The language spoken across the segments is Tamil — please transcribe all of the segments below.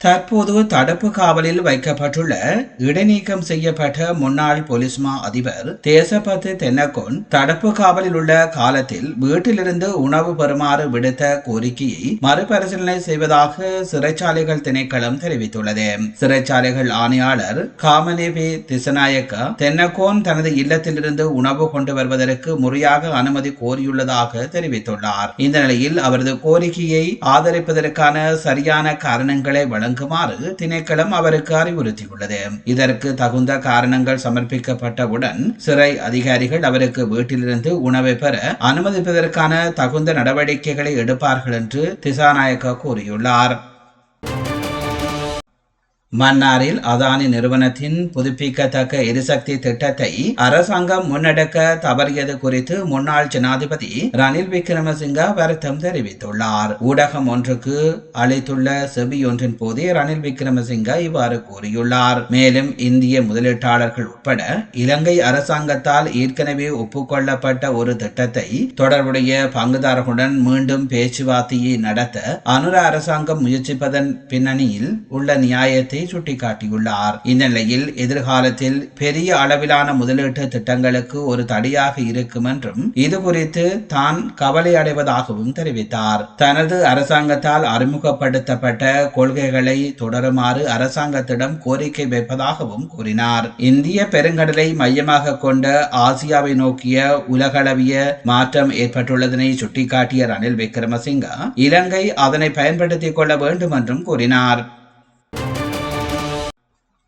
தற்போது தடுப்பு காவலில் வைக்கப்பட்டுள்ள இடைநீக்கம் செய்யப்பட்ட முன்னாள் போலீஸ் மா அதிபர் தேசபத்து தென்னகோன் தடுப்பு காவலில் உள்ள காலத்தில் வீட்டிலிருந்து உணவு பெறுமாறு விடுத்த கோரிக்கையை மறுபரிசீலனை செய்வதாக சிறைச்சாலைகள் திணைக்களம் தெரிவித்துள்ளது. சிறைச்சாலைகள் ஆணையாளர் காமனேபி திசநாயக்க தென்னகோன் தனது இல்லத்திலிருந்து உணவு கொண்டு வருவதற்கு முறையாக அனுமதி கோரியுள்ளதாக தெரிவித்துள்ளார். இந்த நிலையில் அவரது கோரிக்கையை ஆதரிப்பதற்கான சரியான காரணங்களை வழங்க வழங்குமாறு திணைக்களம் அவருக்கு அறிவுறுத்தியுள்ளது. இதற்கு தகுந்த காரணங்கள் சமர்ப்பிக்கப்பட்டவுடன் சிறை அதிகாரிகள் அவருக்கு வீட்டிலிருந்து உணவை பெற அனுமதிப்பதற்கான தகுந்த நடவடிக்கைகளை எடுப்பார்கள் என்று திசாநாயக்க கூறியுள்ளார். மன்னாரில் அதானி நிறுவனத்தின் புதுப்பிக்கத்தக்க எரிசக்தி திட்டத்தை அரசாங்கம் முன்னெடுக்க தவறியது குறித்து முன்னாள் ஜனாதிபதி ரணில் விக்ரமசிங்க வருத்தம் தெரிவித்துள்ளார். ஊடகம் ஒன்றுக்கு அளித்துள்ள செவியொன்றின் ஒன்றின் போதே ரணில் விக்ரமசிங்க இவ்வாறு கூறியுள்ளார். மேலும் இந்திய முதலீட்டாளர்கள் உட்பட இலங்கை அரசாங்கத்தால் ஏற்கனவே ஒப்புக்கொள்ளப்பட்ட ஒரு திட்டத்தை தொடர்புடைய பங்குதாரர்களுடன் மீண்டும் பேச்சுவார்த்தையை நடத்த அனுர அரசாங்கம் முயற்சிப்பதன் பின்னணியில் உள்ள நியாயத்தை திட்டத்தை சுட்டிக்காட்டியுள்ளார். இந்த நிலையில் எதிர்காலத்தில் பெரிய அளவிலான முதலீட்டு திட்டங்களுக்கு ஒரு தடையாக இருக்கும் என்றும் இது குறித்து தான் கவலை அடைவதாகவும் தெரிவித்தார். தனது அரசாங்கத்தால் அறிமுகப்படுத்தப்பட்ட கொள்கைகளை தொடருமாறு அரசாங்கத்திடம் கோரிக்கை வைப்பதாகவும் கூறினார். இந்திய பெருங்கடலை மையமாக கொண்ட ஆசியாவை நோக்கிய உலகளவிய மாற்றம் ஏற்பட்டுள்ளதனை சுட்டிக்காட்டிய ரணில் விக்ரமசிங்கா இலங்கை அதனை பயன்படுத்திக் கொள்ள வேண்டும் என்றும் கூறினார்.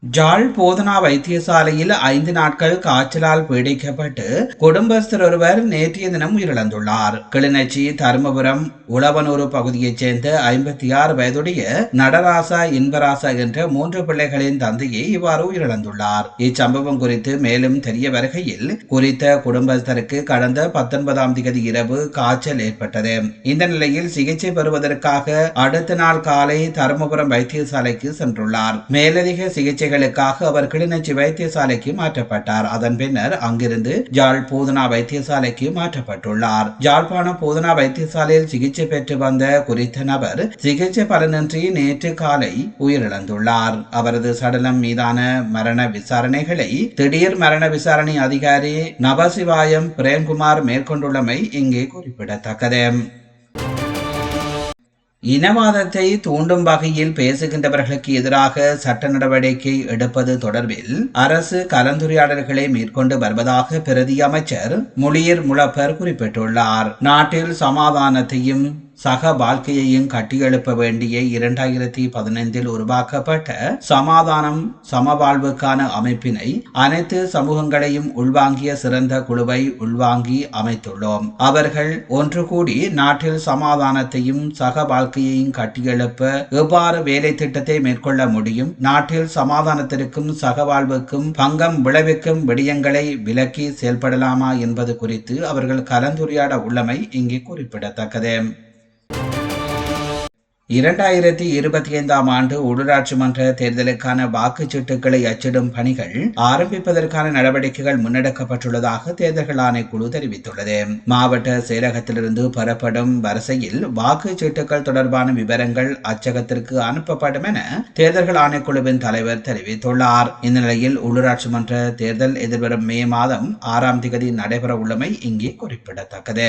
ஜாழ் போதனா வைத்தியசாலையில் ஐந்து நாட்கள் காய்ச்சலால் பீடிக்கப்பட்டு குடும்பஸ்தர் ஒருவர் நேற்றைய தினம் உயிரிழந்துள்ளார். கிளிநொச்சி தருமபுரம் உளவனூர் பகுதியைச் சேர்ந்த ஐம்பத்தி ஆறு வயதுடைய நடராசா இன்பராசா என்ற மூன்று பிள்ளைகளின் தந்தையை இவ்வாறு உயிரிழந்துள்ளார். இச்சம்பவம் குறித்து மேலும் தெரிய வருகையில் குறித்த குடும்பஸ்தருக்கு கடந்த பத்தொன்பதாம் தேதி இரவு காய்ச்சல் ஏற்பட்டது. இந்த நிலையில் சிகிச்சை பெறுவதற்காக அடுத்த நாள் காலை தருமபுரம் வைத்தியசாலைக்கு சென்றுள்ளார். மேலதிக சிகிச்சை சிகிச்சைகளுக்காக அவர் கிளிநொச்சி வைத்தியசாலைக்கு மாற்றப்பட்டார். அதன் பின்னர் அங்கிருந்து ஜாழ் பூதனா வைத்தியசாலைக்கு மாற்றப்பட்டுள்ளார். ஜாழ்ப்பாணம் பூதனா வைத்தியசாலையில் சிகிச்சை பெற்று வந்த குறித்த நபர் சிகிச்சை பலனின்றி நேற்று காலை உயிரிழந்துள்ளார். அவரது சடலம் மீதான மரண விசாரணைகளை திடீர் மரண விசாரணை அதிகாரி நவசிவாயம் பிரேம்குமார் மேற்கொண்டுள்ளமை இங்கே குறிப்பிடத்தக்கது. இனவாதத்தை தூண்டும் வகையில் பேசுகின்றவர்களுக்கு எதிராக சட்ட நடவடிக்கை எடுப்பது தொடர்பில் அரசு கலந்துரையாடல்களை மேற்கொண்டு வருவதாக பிரதி அமைச்சர் முளியர் முளப்பர் குறிப்பிட்டுள்ளார். நாட்டில் சமாதானத்தையும் சக வாழ்க்கையையும் கட்டியெழுப்ப வேண்டிய இரண்டாயிரத்தி பதினைந்தில் உருவாக்கப்பட்ட சமாதானம் சமவாழ்வுக்கான அமைப்பினை அனைத்து சமூகங்களையும் உள்வாங்கிய சிறந்த குழுவை உள்வாங்கி அமைத்துள்ளோம். அவர்கள் ஒன்று கூடி நாட்டில் சமாதானத்தையும் சக வாழ்க்கையையும் கட்டியெழுப்ப எவ்வாறு வேலை திட்டத்தை மேற்கொள்ள முடியும்? நாட்டில் சமாதானத்திற்கும் சகவாழ்வுக்கும் பங்கம் விளைவிக்கும் விடயங்களை விலக்கி செயல்படலாமா என்பது குறித்து அவர்கள் கலந்துரையாட உள்ளமை இங்கே குறிப்பிடத்தக்கது. இரண்டாயிரத்தி இருபத்தி ஐந்தாம் ஆண்டு உள்ளூராட்சி மன்ற தேர்தலுக்கான வாக்குச்சீட்டுகளை அச்சிடும் பணிகள் ஆரம்பிப்பதற்கான நடவடிக்கைகள் முன்னெடுக்கப்பட்டுள்ளதாக தேர்தல்கள் ஆணைக்குழு தெரிவித்துள்ளது. மாவட்ட செயலகத்திலிருந்து பெறப்படும் வரிசையில் வாக்குச்சீட்டுகள் தொடர்பான விவரங்கள் அச்சகத்திற்கு அனுப்பப்படும் என தேர்தல்கள் ஆணைக்குழுவின் தலைவர் தெரிவித்துள்ளார். இந்நிலையில் உள்ளூராட்சி மன்ற தேர்தல் எதிர்வரும் மே மாதம் ஆறாம் தேதி நடைபெற உள்ளமை இங்கே குறிப்பிடத்தக்கது.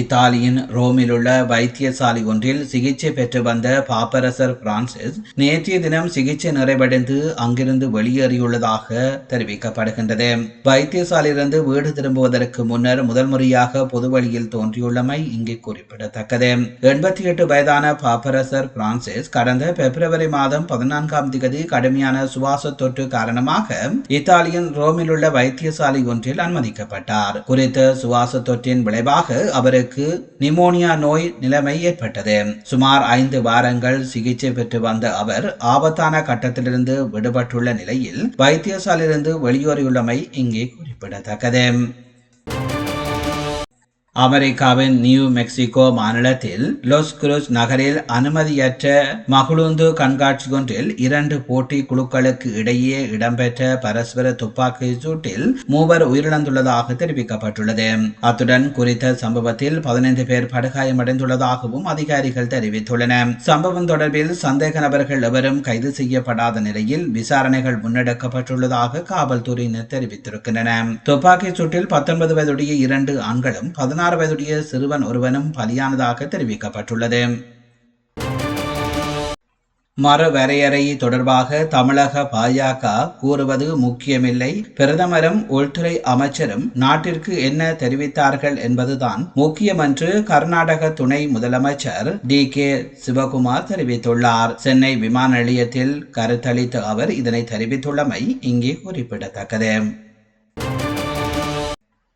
இத்தாலியின் ரோமில் உள்ள வைத்தியசாலை ஒன்றில் சிகிச்சை பெற்று வந்த பாப்பரசர் பிரான்சிஸ் நேற்றைய தினம் சிகிச்சை நிறைவடைந்து அங்கிருந்து வெளியேறியுள்ளதாக தெரிவிக்கப்படுகின்றது. வைத்தியசாலையிலிருந்து வீடு திரும்புவதற்கு முன்னர் முதல் முறையாக பொதுவழியில் தோன்றியுள்ளமை இங்கு குறிப்பிடத்தக்கது. எண்பத்தி எட்டு வயதான பாப்பரசர் பிரான்சிஸ் கடந்த பிப்ரவரி மாதம் பதினான்காம் தேதி கடுமையான சுவாச தொற்று காரணமாக இத்தாலியின் ரோமில் உள்ள வைத்தியசாலை ஒன்றில் அனுமதிக்கப்பட்டார். குறித்த சுவாச தொற்றின் விளைவாக அவருக்கு அவருக்கு நிமோனியா நோய் நிலைமை ஏற்பட்டது. சுமார் ஐந்து வாரங்கள் சிகிச்சை பெற்று வந்த அவர் ஆபத்தான கட்டத்திலிருந்து விடுபட்டுள்ள நிலையில் வைத்தியசாலையிலிருந்து வெளியேறியுள்ளமை இங்கே குறிப்பிடத்தக்கது. அமெரிக்காவின் நியூ மெக்சிகோ மாநிலத்தில் லோஸ் குரூஸ் நகரில் அனுமதியற்ற மகுழுந்து கண்காட்சி ஒன்றில் இரண்டு போட்டி குழுக்களுக்கு இடையே இடம்பெற்ற பரஸ்பர துப்பாக்கி சூட்டில் மூவர் உயிரிழந்துள்ளதாக தெரிவிக்கப்பட்டுள்ளது. அத்துடன் குறித்த சம்பவத்தில் பதினைந்து பேர் படுகாயமடைந்துள்ளதாகவும் அதிகாரிகள் தெரிவித்துள்ளனர் சம்பவம் தொடர்பில் சந்தேக நபர்கள் எவரும் கைது செய்யப்படாத நிலையில் விசாரணைகள் முன்னெடுக்கப்பட்டுள்ளதாக காவல்துறையினர் தெரிவித்திருக்கின்றனர். துப்பாக்கி சூட்டில் பத்தொன்பது வயதுடைய இரண்டு ஆண்களும் பதினாறு வயதுடைய சிறுவன் ஒருவனும் பலியானதாக தெரிவிக்கப்பட்டுள்ளது. மறுவரையறை தொடர்பாக தமிழக பாஜக கூறுவது முக்கியமில்லை. பிரதமரும் உள்துறை அமைச்சரும் நாட்டிற்கு என்ன தெரிவித்தார்கள் என்பதுதான் முக்கியம் என்று கர்நாடக துணை முதலமைச்சர் டி கே சிவகுமார் தெரிவித்துள்ளார். சென்னை விமான நிலையத்தில் கருத்தளித்த அவர் இதனை தெரிவித்துள்ளமை இங்கே குறிப்பிடத்தக்கது.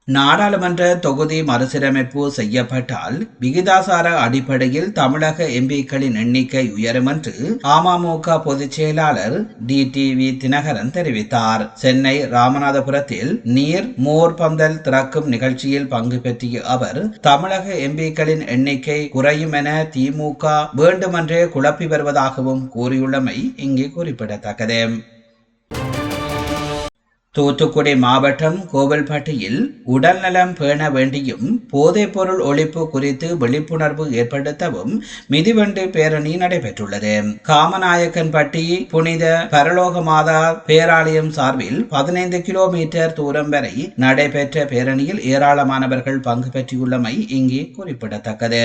நாடாளுமன்ற தொகுதி மறுசீரமைப்பு செய்யப்பட்டால் விகிதாசார அடிப்படையில் தமிழக எம்பிக்களின் எண்ணிக்கை உயரும் என்று அமமுக பொதுச் செயலாளர் டி வி தினகரன் தெரிவித்தார். சென்னை ராமநாதபுரத்தில் நீர் மோர் பந்தல் திறக்கும் நிகழ்ச்சியில் பங்கு பெற்றிய அவர் தமிழக எம்பிக்களின் எண்ணிக்கை குறையும் என திமுக வேண்டுமென்றே குழப்பி வருவதாகவும் கூறியுள்ளமை இங்கே குறிப்பிடத்தக்கது. தூத்துக்குடி மாவட்டம் கோவில்பட்டியில் உடல்நலம் பேண வேண்டியும் போதைப்பொருள் ஒழிப்பு குறித்து விழிப்புணர்வு ஏற்படுத்தவும் மிதிவண்டி பேரணி நடைபெற்றுள்ளது. காமநாயக்கன்பட்டி புனித பரலோக மாதா பேராலயம் சார்பில் பதினைந்து கிலோமீட்டர் தூரம் வரை நடைபெற்ற பேரணியில் ஏராளமானவர்கள் பங்கு பெற்றுள்ளமை இங்கே குறிப்பிடத்தக்கது.